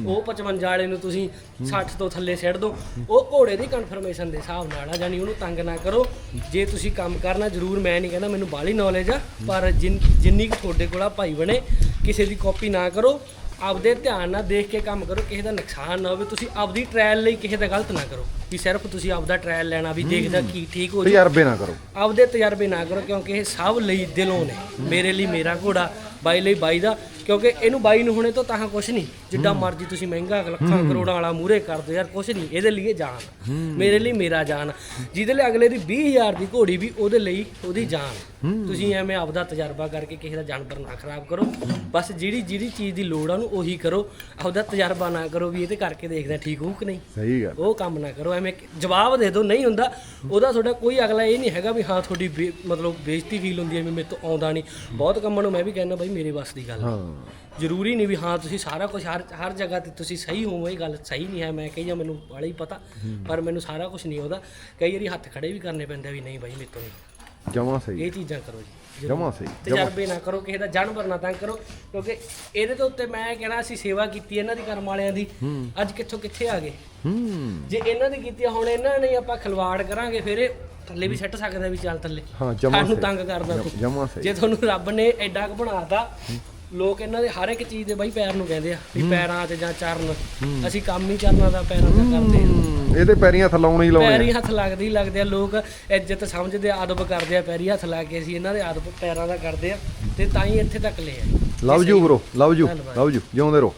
Speaker 1: ਉਹ 55 ਵਾਲੇ ਨੂੰ ਤੁਸੀਂ 60 ਤੋਂ ਥੱਲੇ ਸਿੱਟ ਦਿਓ। ਉਹ ਘੋੜੇ ਦੀ ਕਨਫਰਮੇਸ਼ਨ ਦੇ ਹਿਸਾਬ ਨਾਲ ਆ ਜਾਨੀ ਉਹਨੂੰ ਤੰਗ ਨਾ ਕਰੋ। ਜੇ ਤੁਸੀਂ ਕੰਮ ਕਰਨਾ ਜ਼ਰੂਰ ਮੈਂ ਨਹੀਂ ਕਹਿੰਦਾ ਮੈਨੂੰ ਬਾਹਲੀ ਨੌਲੇਜ ਆ ਪਰ ਜਿੰਨ- ਜਿੰਨੀ ਕੁ ਤੁਹਾਡੇ ਕੋਲ ਆ ਭਾਈ ਬਣੇ ਕਿਸੇ ਦੀ ਕਾਪੀ ਨਾ ਕਰੋ। ਆਪਦੇ ਧਿਆਨ ਨਾਲ ਦੇਖ ਕੇ ਕੰਮ ਕਰੋ ਕਿਸੇ ਦਾ ਨੁਕਸਾਨ ਨਾ ਹੋਵੇ ਤੁਸੀਂ ਆਪਦੀ ਟ੍ਰਾਇਲ ਲਈ ਕਿਸੇ ਦਾ ਗਲਤ ਨਾ ਕਰੋ। ਵੀ ਸਿਰਫ ਤੁਸੀਂ ਆਪਦਾ ਟ੍ਰਾਇਲ ਲੈਣਾ ਵੀ ਦੇਖਦਾ ਕੀ ਠੀਕ ਹੋ ਜੂ
Speaker 2: ਤਜਰਬੇ ਨਾ ਕਰੋ।
Speaker 1: ਆਪਦੇ ਤਜਰਬੇ ਨਾ ਕਰੋ ਕਿਉਂਕਿ ਇਹ ਸਭ ਲਈ ਦਿਲੋਂ ਨੇ। ਮੇਰੇ ਲਈ ਮੇਰਾ ਘੋੜਾ ਬਾਈ ਲਈ ਬਾਈ ਦਾ। ਕਿਉਂਕਿ ਇਹਨੂੰ ਬਾਈ ਨੂੰ ਹੁਣੇ ਤੋਂ ਤਾਂ ਕੁਛ ਨਹੀਂ। ਜਿੱਡਾ ਮਰਜ਼ੀ ਤੁਸੀਂ ਮਹਿੰਗਾ ਲੱਖਾਂ ਕਰੋੜਾਂ ਵਾਲਾ ਮੂਰੇ ਕਰ ਦਿਓ ਯਾਰ ਕੁਛ ਨਹੀਂ। ਇਹਦੇ ਲਈ ਜਾਨ। ਮੇਰੇ ਲਈ ਮੇਰਾ ਜਾਨ। ਜਿਹਦੇ ਲਈ ਅਗਲੇ ਦੀ 20000 ਦੀ ਘੋੜੀ ਵੀ ਉਹਦੇ ਲਈ ਉਹਦੀ ਜਾਨ। ਤੁਸੀਂ ਐਵੇਂ ਆਪਦਾ ਤਜਰਬਾ ਕਰਕੇ ਕਿਸੇ ਦਾ ਜਾਨਵਰ ਨਾ ਖਰਾਬ ਕਰੋ। ਬਸ ਜਿਹੜੀ ਜਿਹੜੀ ਚੀਜ਼ ਦੀ ਲੋੜ ਆ ਉਹਨੂੰ ਉਹੀ ਕਰੋ। ਆਪਦਾ ਤਜਰਬਾ ਨਾ ਕਰੋ ਵੀ ਇਹ ਤੇ ਕਰਕੇ ਦੇਖਦਾ ਠੀਕ ਹੋਊ ਕਿ ਨਹੀਂ।
Speaker 2: ਸਹੀ ਗੱਲ।
Speaker 1: ਉਹ ਕੰਮ ਨਾ ਕਰੋ। ਐਵੇਂ ਜਵਾਬ ਦੇ ਦਿਓ ਨਹੀਂ ਹੁੰਦਾ। ਉਹਦਾ ਤੁਹਾਡਾ ਕੋਈ ਅਗਲਾ ਇਹ ਨਹੀਂ ਹੈਗਾ ਵੀ ਹਾਂ ਤੁਹਾਡੀ ਮਤਲਬ ਬੇਇੱਜ਼ਤੀ ਫੀਲ ਹੁੰਦੀ ਹੈ ਵੀ ਮੇਰੇ ਤੋਂ ਆਉਂਦਾ ਨਹੀਂ। ਬਹੁਤ ਕੰਮਾਂ ਨੂੰ ਮੈਂ ਵੀ ਕਹਿੰਦਾ ਬਾਈ ਮੇਰੇ ਵੱਸ ਦੀ ਗੱਲ।
Speaker 2: ਹਾਂ।
Speaker 1: ਜ਼ਰੂਰੀ ਨਹੀਂ ਵੀ ਹਾਂ ਤੁਸੀਂ ਸਾਰਾ ਕੁਝ ਹਰ ਹਰ ਜਗ੍ਹਾ ਤੇ ਤੁਸੀਂ ਸਹੀ ਹੋਵੋ ਇਹ ਗੱਲ ਸਹੀ ਨਹੀਂ ਹੈ। ਮੈਂ ਕਹੀ ਜਾਂ ਮੈਨੂੰ ਬਾਲਾ ਹੀ ਪਤਾ ਪਰ ਮੈਨੂੰ ਸਾਰਾ ਕੁਝ ਨਹੀਂ ਆਉਂਦਾ। ਕਈ ਵਾਰੀ ਹੱਥ ਖੜੇ ਵੀ ਕਰਨੇ ਪੈਂਦੇ ਵੀ ਨਹੀਂ ਬਾਈ ਮੇਰੇ ਤੋਂ ਨਹੀਂ।
Speaker 2: ਜਮਾ ਸਹੀ।
Speaker 1: ਇਹ ਚੀਜ਼ਾਂ ਕਰੋ ਜੀ
Speaker 2: ਜਮਾ ਸਹੀ
Speaker 1: ਤਜਰਬੇ ਨਾ ਕਰੋ ਕਿਸੇ ਦਾ ਜਾਨਵਰ ਨਾ ਤੰਗ ਕਰੋ ਕਿਉਂਕਿ ਇਹਦੇ ਤੋਂ ਉੱਤੇ ਮੈਂ ਕਹਿਣਾ ਅਸੀਂ ਸੇਵਾ ਕੀਤੀ ਇਹਨਾਂ ਦੀ ਕਰਮ ਵਾਲਿਆਂ ਦੀ। ਅੱਜ ਕਿੱਥੋਂ ਕਿੱਥੇ ਆ ਗਏ?
Speaker 2: ਹੂੰ।
Speaker 1: ਜੇ ਇਹਨਾਂ ਦੀ ਕੀਤੀ ਹੁਣ ਇਹਨਾਂ ਨੇ ਆਪਾਂ ਖਿਲਵਾੜ ਕਰਾਂਗੇ ਫਿਰ ਇਹ ਥੱਲੇ ਵੀ ਸੱਟ ਸਕਦਾ ਵੀ ਚੱਲ ਥੱਲੇ।
Speaker 2: ਹਾਂ ਜਮਾ
Speaker 1: ਸਾਨੂੰ
Speaker 2: ਸਹੀ।
Speaker 1: ਤੰਗ ਕਰਦਾ
Speaker 2: ਜਮਾ ਸਹੀ।
Speaker 1: ਜੇ ਤੁਹਾਨੂੰ ਰੱਬ ਨੇ ਐਡਾ ਕੁ ਬਣਾਤਾ ਲੋਕ ਇਹਨਾਂ ਦੇ ਹਰ ਇੱਕ ਚੀਜ਼ ਦੇ ਬਾਈ ਪੈਰ ਨੂੰ ਕਹਿੰਦੇ ਆ ਵੀ ਪੈਰਾਂ 'ਚ ਜਾਂ ਚਰਨ। ਅਸੀਂ ਕੰਮ ਹੀ ਚਰਨਾਂ ਦਾ ਪੈਰਾਂ ਦਾ ਕਰਦੇ ਆ।
Speaker 2: ਇਹਦੇ ਪੈਰੀਆਂ ਹੱਥ ਲਾਉਣੇ ਹੀ ਲਾਉਣੇ
Speaker 1: ਪੈਰੀ ਹੱਥ ਲੱਗਦੇ ਹੀ ਲੱਗਦੇ ਆ। ਲੋਕ ਇੱਜ਼ਤ ਸਮਝਦੇ ਆ, ਅਦਬ ਕਰਦੇ ਆ। ਪੈਰੀ ਹੱਥ ਲਾ ਕੇ ਅਸੀਂ ਇਹਨਾਂ ਦੇ ਅਦਬ ਪੈਰਾਂ ਦਾ ਕਰਦੇ ਆ ਤੇ ਤਾਂ ਹੀ ਇੱਥੇ ਤੱਕ ਲੈ ਆਏ
Speaker 2: love you bro love you. Love you ਜਿਉਂਦੇ ਰਹੋ।